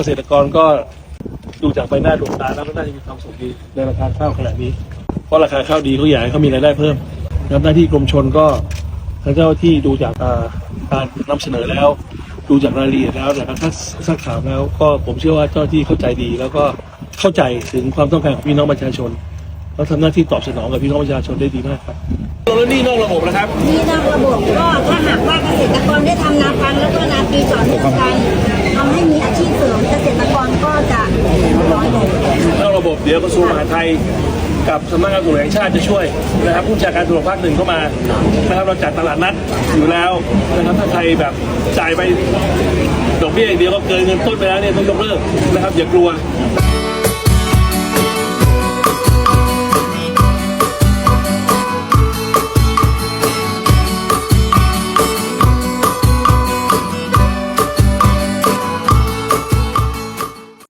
กษตรกรก็ดูจากใบหน้าดวงตาแล้วก็น่าจะมีความสุขดีในราคาข้าวขนาดนี้ เพราะราคาข้าวดีเขาอยากให้เขามีรายได้เพิ่มนะครับหน้าที่กรมชนก็ทางเจ้าหน้าที่ดูจากอ่าการนำเสนอแล้ว ดูจากรายละเอียดแล้วจากการซักซักถามแล้ว ก็ผมเชื่อว่าเจ้าหน้าที่เข้าใจดี แล้วก็เข้าใจถึงความต้องการของพี่น้องประชาชนแล้วทำหน้าที่ตอบสนองกับพี่น้องประชาชนได้ดีมากครับแล้วนี่นอกระบบนะครับนี่นอกระบบก็ถ้าหากว่าเกษตรกรได้ทำนาปังแล้วก็นาปีต่อเนื่องกัน ดี๋ยวกระทรวงมหาดไทยกับสำนักงานตำรวจแห่งชาติจะช่วยนะครับผู้จัดการตำรวจภาคหนึ่งเข้ามานะครับเราจัดตลาดนัดอยู่แล้วนะครับถ้าใครแบบจ่ายไปดอกเบี้ยอย่างเดียวก็เกินเงินต้นไปแล้วเนี่ยต้องยกเลิกนะครับอย่ากลัว